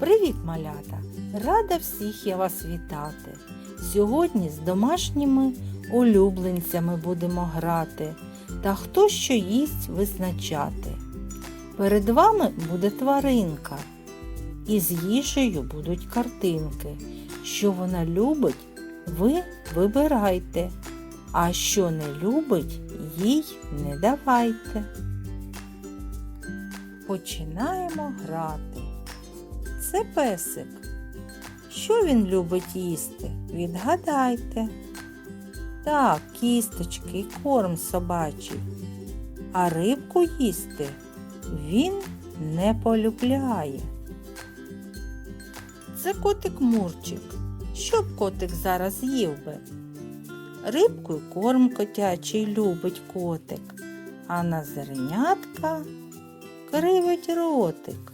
Привіт, малята! Рада всіх я вас вітати. Сьогодні з домашніми улюбленцями будемо грати та хто що їсть визначати. Перед вами буде тваринка, і з їжею будуть картинки. Що вона любить, ви вибирайте, а що не любить, їй не давайте. Починаємо грати. Це песик. Що він любить їсти? Відгадайте. Так, кісточки і корм собачий. А рибку їсти він не полюбляє. Це котик Мурчик. Що б котик зараз їв би? Рибку й корм котячий любить котик, а на зернятка кривить ротик.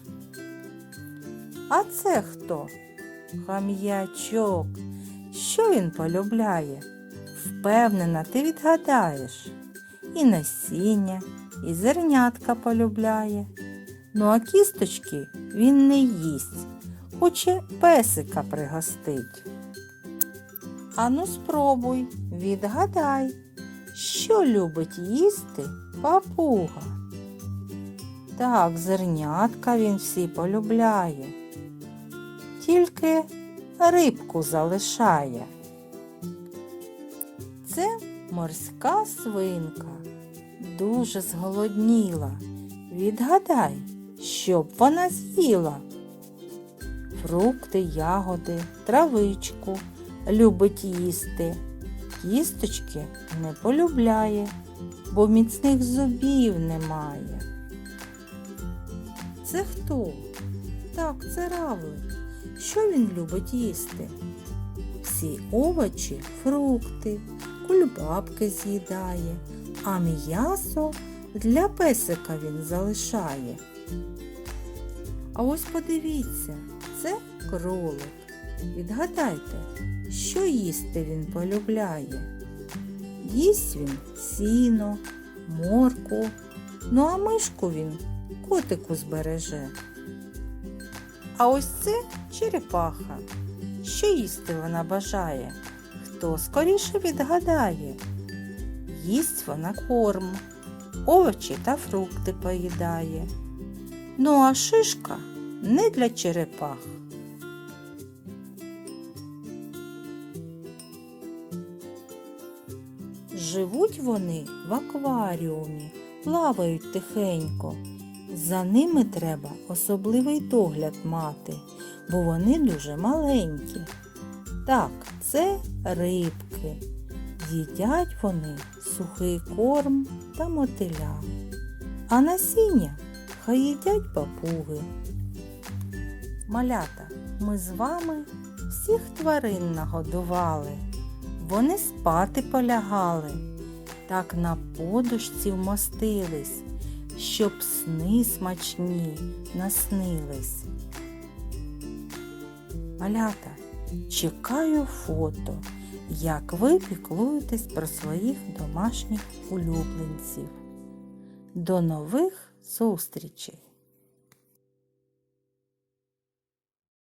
А це хто? Хам'ячок. Що він полюбляє? Впевнена, ти відгадаєш. І насіння, і зернятка полюбляє. Ну а кісточки він не їсть, хоче песика пригостить. Ану спробуй, відгадай, що любить їсти папуга. Так, зернятка він всі полюбляє, тільки рибку залишає. Це морська свинка, дуже зголодніла. Відгадай, що б вона з'їла. Фрукти, ягоди, травичку любить їсти. Кісточки не полюбляє, бо міцних зубів немає. Це хто? Так, це равлик. Що він любить їсти? Всі овочі, фрукти, кульбабки з'їдає, а м'ясо для песика він залишає. А ось подивіться, це кролик. Відгадайте, що їсти він полюбляє. Їсть він сіно, морку, ну а мишку він котику збереже. А ось це черепаха. Що їсти вона бажає? Хто скоріше відгадає? Їсть вона корм, овочі та фрукти поїдає. Ну а шишка не для черепах. Живуть вони в акваріумі, плавають тихенько. За ними треба особливий догляд мати, бо вони дуже маленькі. Так, це рибки. Їдять вони сухий корм та мотиля. А насіння хай їдять папуги. Малята, ми з вами всіх тварин нагодували. Вони спати полягали, так на подушці вмостились, щоб сни смачні наснились. Малята, чекаю фото, як ви піклуєтесь про своїх домашніх улюбленців. До нових зустрічей!